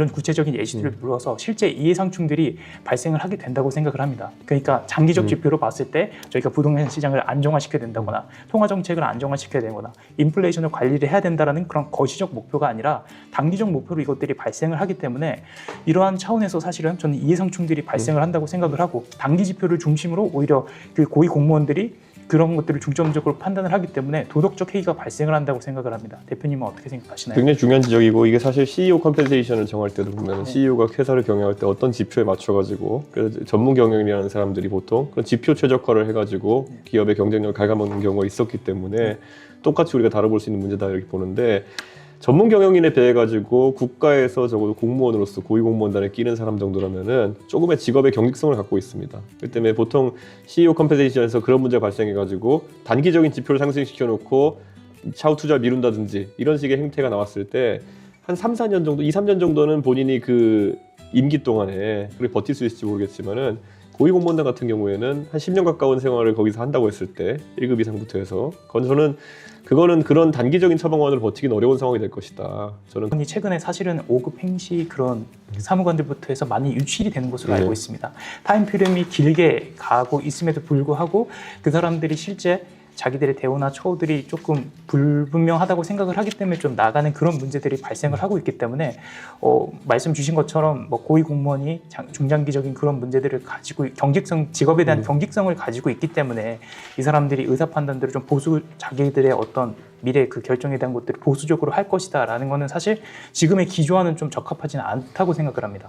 이런 구체적인 예시들을 물어서 실제 이해상충들이 발생을 하게 된다고 생각을 합니다. 그러니까 장기적 음. 지표로 봤을 때 저희가 부동산 시장을 안정화시켜야 된다거나 통화 정책을 안정화시켜야 되거나 인플레이션을 관리를 해야 된다라는 그런 거시적 목표가 아니라 단기적 목표로 이것들이 발생을 하기 때문에 이러한 차원에서 사실은 저는 이해상충들이 발생을 한다고 생각을 하고 단기 지표를 중심으로 오히려 그 고위 공무원들이 그런 것들을 중점적으로 판단을 하기 때문에 도덕적 해이가 발생을 한다고 생각을 합니다. 대표님은 어떻게 생각하시나요? 굉장히 중요한 지적이고 이게 사실 CEO 컴펜세이션을 정할 때도 보면 네. CEO가 회사를 경영할 때 어떤 지표에 맞춰가지고 그래서 전문 경영이라는 사람들이 보통 그런 지표 최적화를 해가지고 네. 기업의 경쟁력을 갉아먹는 경우가 있었기 때문에 똑같이 우리가 다뤄볼 수 있는 문제다 이렇게 보는데 전문 경영인에 비해 가지고 국가에서 적어도 공무원으로서 고위 공무원단에 끼는 사람 정도라면은 조금의 직업의 경직성을 갖고 있습니다. 그렇기 때문에 보통 CEO 컴펜세이션에서 그런 문제가 발생해 가지고 단기적인 지표를 상승시켜 놓고 차후 투자 를 미룬다든지 이런 식의 행태가 나왔을 때 한 3, 4년 정도, 2, 3년 정도는 본인이 그 임기 동안에 그렇게 버틸 수 있을지 모르겠지만은 고위 공무원단 같은 경우에는 한 10년 가까운 생활을 거기서 한다고 했을 때 1급 이상부터 해서 그건 저는 그거는 그런 단기적인 처방원을 버티기는 어려운 상황이 될 것이다. 저는 이 최근에 사실은 5급 행시 그런 사무관들부터 해서 많이 유출이 되는 것으로 네. 알고 있습니다. 타임 피렘이 길게 가고 있음에도 불구하고 그 사람들이 실제 자기들의 대우나 처우들이 조금 불분명하다고 생각을 하기 때문에 좀 나가는 그런 문제들이 발생을 하고 있기 때문에 어, 말씀 주신 것처럼 뭐 고위 공무원이 장- 중장기적인 그런 문제들을 가지고 경직성 직업에 대한 음. 경직성을 가지고 있기 때문에 이 사람들이 의사 판단들을 좀 보수 자기들의 어떤 미래 그 결정에 대한 것들을 보수적으로 할 것이다라는 거는 사실 지금의 기조와는 좀 적합하지는 않다고 생각을 합니다.